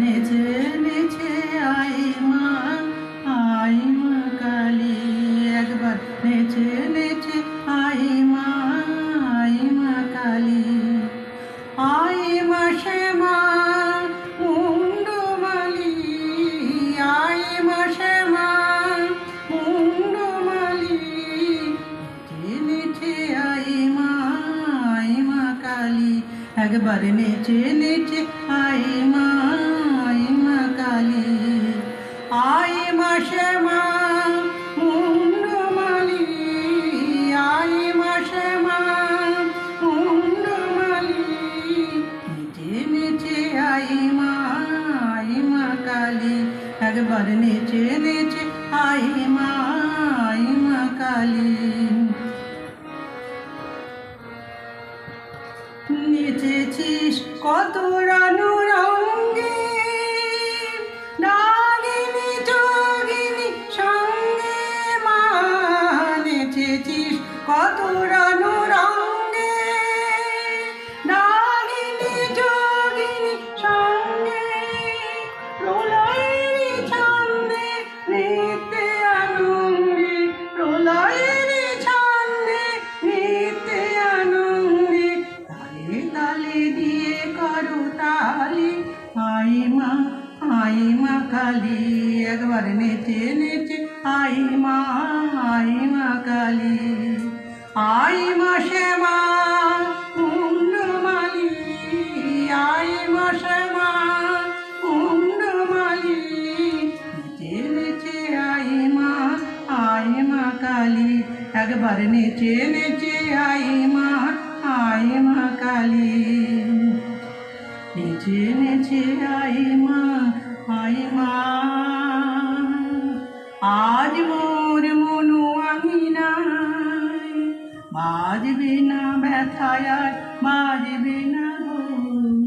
নেচে নেচে আয় মা আয় মা একবার নেচে নেচে আয় মা মা আয় মা শ্যামা আয় মা আয় মা একবার নেচে নেচে মা। মা দিয়ে করো তালি। আই মা আই মা কালী, একবার নেচে নেচে। আই মা আই মা কালী। আই মা শ্যামা কুণ্ডমালি আই মা শ্যামা কুণ্ডমালি নেচে নেচে আই মা আই মা কালী। একবার নেচে নেচে আই আই মা কালী। নেচে নেচে আই মা আই মা। আজ মোর মনু আঙিনায় বাজবে না ব্যথায় বাজবে না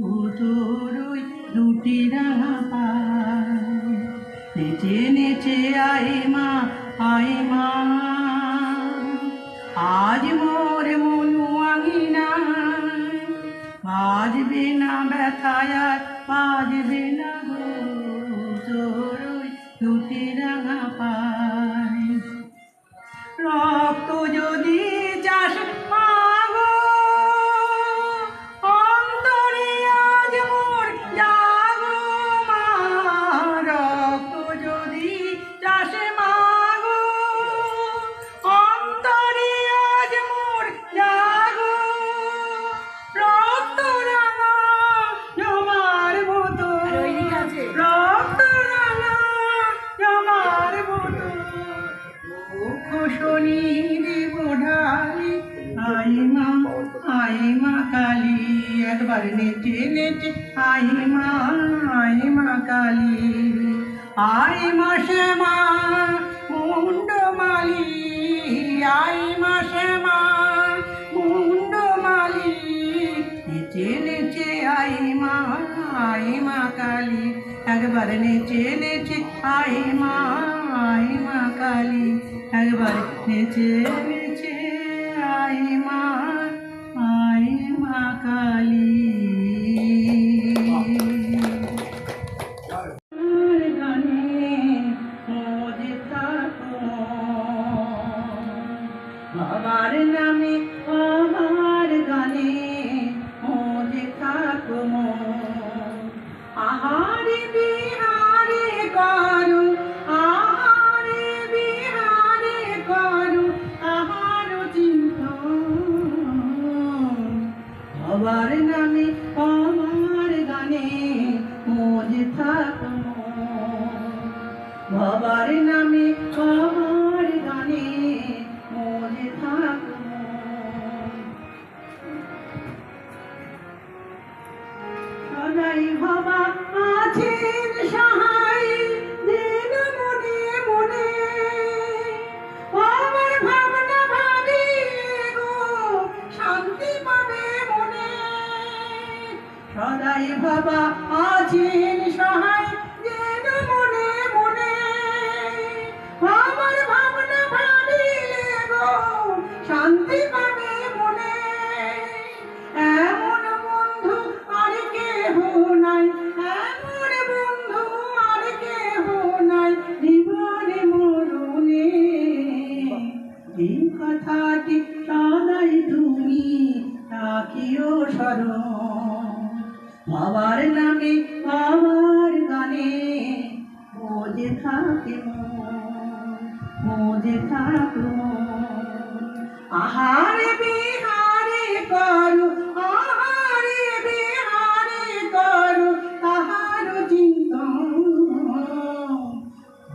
গো। তোর দুটি রাঙা আর বাজবে না গো তোর ওই দুটি রাঙা পায়। রক্ত শনি দেব ঢালি আই মা আই মা কালী একবার নেচে নেচে আই মা আই মা কালী আই মা শ্যামা মুন্ডমালি আই মা শ্যামা মুন্ডমালি নেচে নেচে আই মা আই মা কালী একবার নেচে নেচে আই মা আই মা কালী একবার নেচে নেচে আই মা আই মা কালী বাবার নামে আমার গানে মজে থাকো। বাবার নামে করো। বাবার নামে বাবার গানে বোঝে থাকে বোঝে থাক। আহারে বিহারে করো, আহারে বিহারে করো, তাহার চিন্ত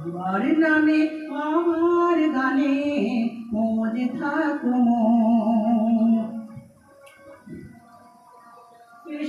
বাবার নামে বাবার গানে বোঝে থাকো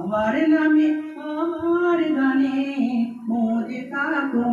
আমার নামে আমার গানে মোদে থাকো।